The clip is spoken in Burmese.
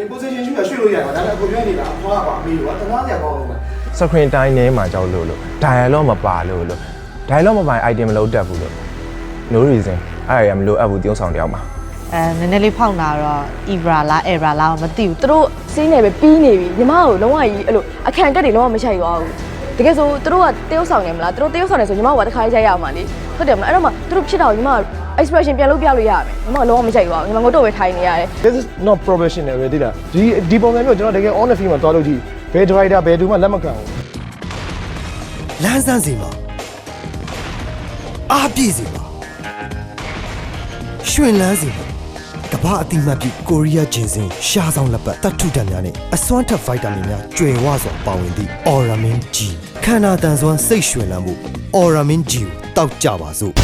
ဒီ position ရှိရရွှေ့လို့ရတယ်ဒါပေမဲ့ကိုပြောနေတာအဖွားပါမေးတော့တနာစရာကောင်းလို့ပဲ screen time ထဲမှာကြောက်လို့လို့ dialogue မပါလို့လို့ dialogue မပါရင် item မလုပ်တတ်ဘူးလို့ no reason အဲ့ဒါရမလို့အပ်ဘူး tiêu ဆောင်တယောက်မှာအဲနည်းနည်းလေးဖောက်တာတော့ Ibra လား Era လားမသိဘူးသူတို့စီးနေပဲပြီးနေပြီညီမကိုလုံးဝကြီးအဲ့လိုအခန့်ကက်တွေလုံးဝမချိုက်သွားဘူး တကယ်ဆိုသူတို့ကတရုပ်ဆောင်နေမလားသူတို့တရုပ်ဆောင်နေဆိုညီမကတခါရိုက်ရအောင်ပါလေဟုတ်တယ်မလားအဲ့တော့မှသူတို့ဖြစ်တော့ညီမ expression ပြန်လုပ်ပြလို့ရမယ်ညီမကလုံးဝမချိုက်သွားဘူးညီမငုတ်တော့ပဲထိုင်နေရတယ် this is not professional ပဲတိလားဒီဒီပုံစံမျိုးကျွန်တော်တကယ် on the field မှာသွားလို့ကြည့်ဘယ် driver ဘယ်သူမှလက်မခံဘူးလန်းဆန်းစီမှာအားပြည့်စီမှာရွှင်လန်းစီမှာကမ္ဘာအတိမတ်ပြုကိုရီးယားဂျင်စင်ရှားဆောင်လက်ပတ်တတ်ထုတံများနဲ့အစွမ်းထက်ဖိုက်တာတွေများကျွယ်ဝစွာပါဝင်သည့် Oramin G ခန္ဓာတန်စွမ်းစိတ်ရွှင်လန်းမှု Oramin G ကိုတောက်ကြပါစို့